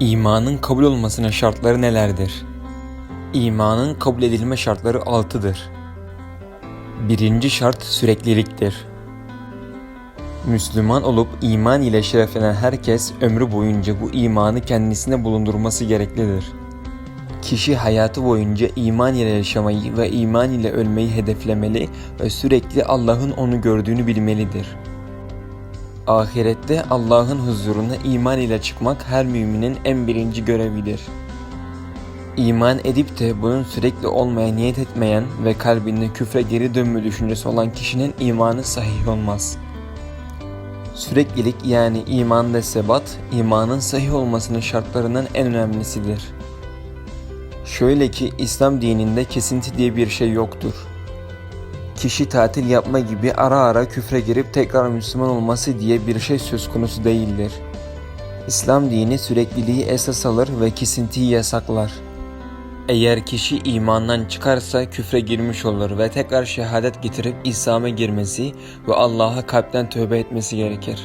İmanın kabul olmasının şartları nelerdir? İmanın kabul edilme şartları altıdır. Birinci şart sürekliliktir. Müslüman olup iman ile şereflenen herkes ömrü boyunca bu imanı kendisine bulundurması gereklidir. Kişi hayatı boyunca iman ile yaşamayı ve iman ile ölmeyi hedeflemeli ve sürekli Allah'ın onu gördüğünü bilmelidir. Ahirette Allah'ın huzuruna iman ile çıkmak her müminin en birinci görevidir. İman edip de bunun sürekli olmaya niyet etmeyen ve kalbinde küfre geri dönme düşüncesi olan kişinin imanı sahih olmaz. Süreklilik yani imanda sebat, imanın sahih olmasının şartlarından en önemlisidir. Şöyle ki İslam dininde kesinti diye bir şey yoktur. Kişi tatil yapma gibi ara ara küfre girip tekrar Müslüman olması diye bir şey söz konusu değildir. İslam dini sürekliliği esas alır ve kesintiyi yasaklar. Eğer kişi imandan çıkarsa küfre girmiş olur ve tekrar şehadet getirip İslam'a girmesi ve Allah'a kalpten tövbe etmesi gerekir.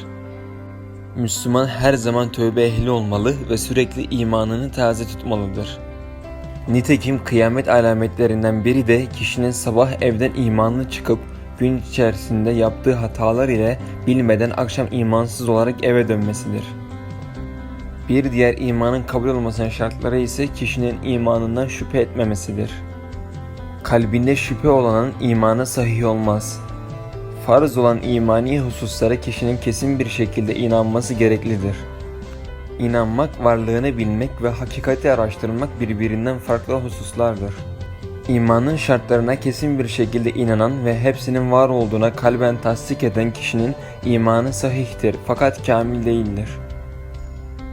Müslüman her zaman tövbe ehli olmalı ve sürekli imanını taze tutmalıdır. Nitekim kıyamet alametlerinden biri de kişinin sabah evden imanlı çıkıp gün içerisinde yaptığı hatalar ile bilmeden akşam imansız olarak eve dönmesidir. Bir diğer imanın kabul olmasının şartları ise kişinin imanından şüphe etmemesidir. Kalbinde şüphe olanın imanı sahih olmaz. Farz olan imani hususlara kişinin kesin bir şekilde inanması gereklidir. İnanmak, varlığını bilmek ve hakikati araştırmak birbirinden farklı hususlardır. İmanın şartlarına kesin bir şekilde inanan ve hepsinin var olduğuna kalben tasdik eden kişinin imanı sahihtir fakat kamil değildir.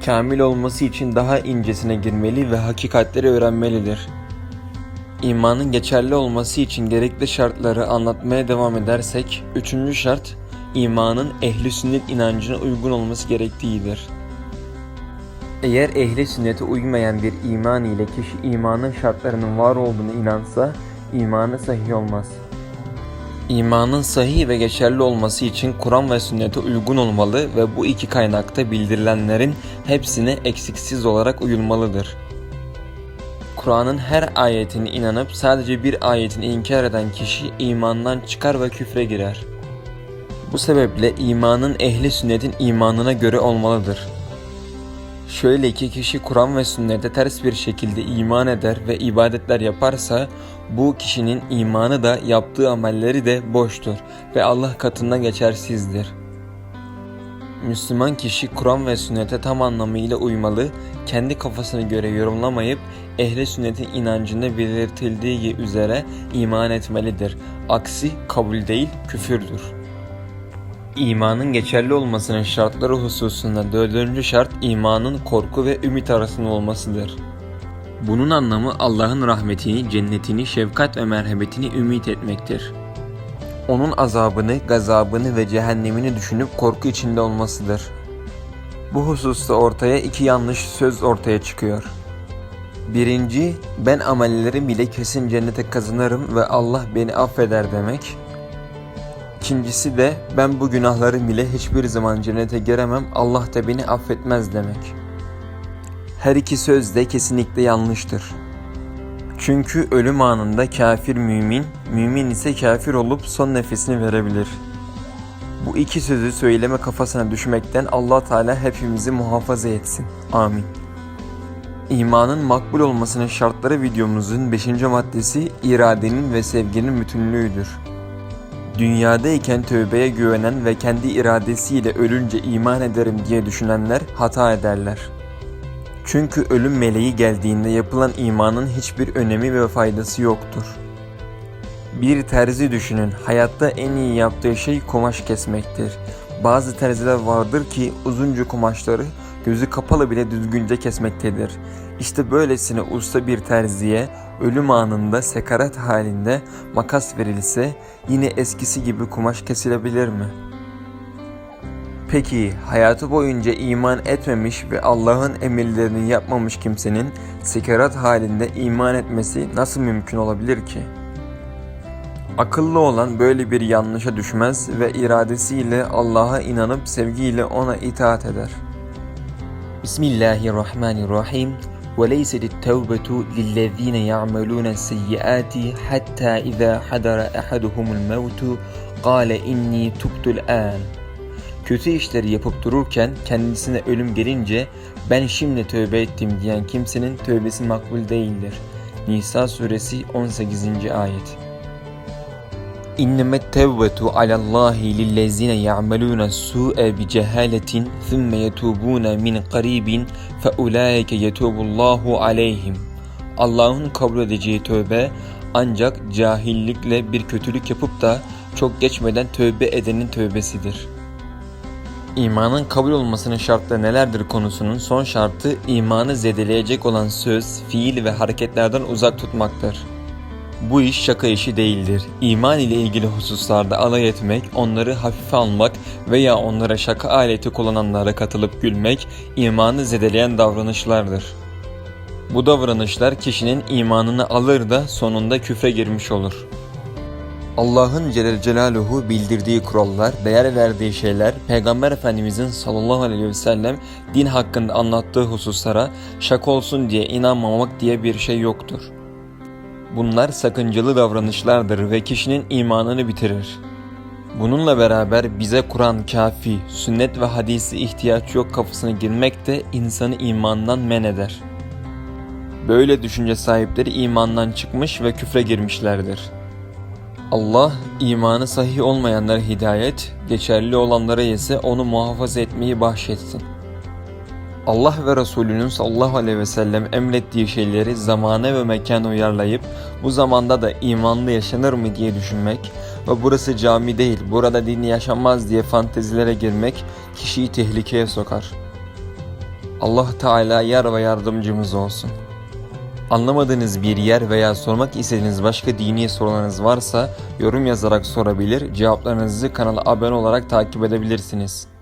Kamil olması için daha incesine girmeli ve hakikatleri öğrenmelidir. İmanın geçerli olması için gerekli şartları anlatmaya devam edersek, üçüncü şart, imanın ehli sünnet inancına uygun olması gerektiğidir. Eğer ehli sünnete uymayan bir iman ile kişi imanın şartlarının var olduğunu inansa, imanı sahih olmaz. İmanın sahih ve geçerli olması için Kur'an ve sünnete uygun olmalı ve bu iki kaynakta bildirilenlerin hepsine eksiksiz olarak uyulmalıdır. Kur'an'ın her ayetine inanıp sadece bir ayetini inkar eden kişi imandan çıkar ve küfre girer. Bu sebeple imanın ehli sünnetin imanına göre olmalıdır. Şöyle ki kişi Kur'an ve sünnete ters bir şekilde iman eder ve ibadetler yaparsa bu kişinin imanı da yaptığı amelleri de boştur ve Allah katında geçersizdir. Müslüman kişi Kur'an ve sünnete tam anlamıyla uymalı, kendi kafasına göre yorumlamayıp ehli sünnetin inancında belirtildiği üzere iman etmelidir. Aksi kabul değil küfürdür. İmanın geçerli olmasının şartları hususunda dördüncü şart imanın korku ve ümit arasında olmasıdır. Bunun anlamı Allah'ın rahmetini, cennetini, şefkat ve merhametini ümit etmektir. Onun azabını, gazabını ve cehennemini düşünüp korku içinde olmasıdır. Bu hususta ortaya iki yanlış söz ortaya çıkıyor. Birinci, ben amellerim bile kesin cennete kazanırım ve Allah beni affeder demek. İkincisi de ben bu günahlarım bile hiçbir zaman cennete giremem Allah da beni affetmez demek. Her iki söz de kesinlikle yanlıştır. Çünkü ölüm anında kafir mümin, mümin ise kafir olup son nefesini verebilir. Bu iki sözü söyleme kafasına düşmekten Allah Teala hepimizi muhafaza etsin. Amin. İmanın makbul olmasının şartları videomuzun 5. maddesi iradenin ve sevginin bütünlüğüdür. Dünyadayken tövbeye güvenen ve kendi iradesiyle ölünce iman ederim diye düşünenler hata ederler. Çünkü ölüm meleği geldiğinde yapılan imanın hiçbir önemi ve faydası yoktur. Bir terzi düşünün, hayatta en iyi yaptığı şey kumaş kesmektir. Bazı terziler vardır ki uzunca kumaşları gözü kapalı bile düzgünce kesmektedir. İşte böylesine usta bir terziye ölüm anında sekarat halinde makas verilse yine eskisi gibi kumaş kesilebilir mi? Peki hayatı boyunca iman etmemiş ve Allah'ın emirlerini yapmamış kimsenin sekarat halinde iman etmesi nasıl mümkün olabilir ki? Akıllı olan böyle bir yanlışa düşmez ve iradesiyle Allah'a inanıp sevgiyle ona itaat eder. بسم الله الرحمن الرحيم وليست التوبة للذين يعملون السيئات حتى إذا حضر أحدهم الموت قال إني تبت الآن Kötü işleri yapıp dururken kendisine ölüm gelince ben şimdi tövbe ettim diyen kimsenin tövbesi makbul değildir. Nisa suresi 18. ayet. İnneme tevvetu alallahi lillezine ya'melûne su'e bi cehaletin thumme yetûbûne min qaribin fe ulaike yetûbullahu aleyhim. Allah'ın kabul edeceği tövbe ancak cahillikle bir kötülük yapıp da çok geçmeden tövbe edenin tövbesidir. İmanın kabul olmasının şartları nelerdir konusunun son şartı imanı zedeleyecek olan söz, fiil ve hareketlerden uzak tutmaktır. Bu iş şaka işi değildir. İman ile ilgili hususlarda alay etmek, onları hafife almak veya onlara şaka aleti kullananlara katılıp gülmek imanı zedeleyen davranışlardır. Bu davranışlar kişinin imanını alır da sonunda küfre girmiş olur. Allah'ın Celle Celaluhu bildirdiği kurallar, değer verdiği şeyler, Peygamber Efendimizin sallallahu aleyhi ve sellem din hakkında anlattığı hususlara şaka olsun diye inanmamak diye bir şey yoktur. Bunlar sakıncalı davranışlardır ve kişinin imanını bitirir. Bununla beraber bize Kur'an kafi, sünnet ve hadisi ihtiyaç yok kafasına girmek de insanı imandan men eder. Böyle düşünce sahipleri imandan çıkmış ve küfre girmişlerdir. Allah imanı sahih olmayanlara hidayet, geçerli olanlara ise onu muhafaza etmeyi bahşetsin. Allah ve Resulünün sallallahu aleyhi ve sellem emrettiği şeyleri zamana ve mekana uyarlayıp bu zamanda da imanlı yaşanır mı diye düşünmek ve burası cami değil burada dini yaşanmaz diye fantezilere girmek kişiyi tehlikeye sokar. Allah Teala yar ve yardımcımız olsun. Anlamadığınız bir yer veya sormak istediğiniz başka dini sorularınız varsa yorum yazarak sorabilir, cevaplarınızı kanala abone olarak takip edebilirsiniz.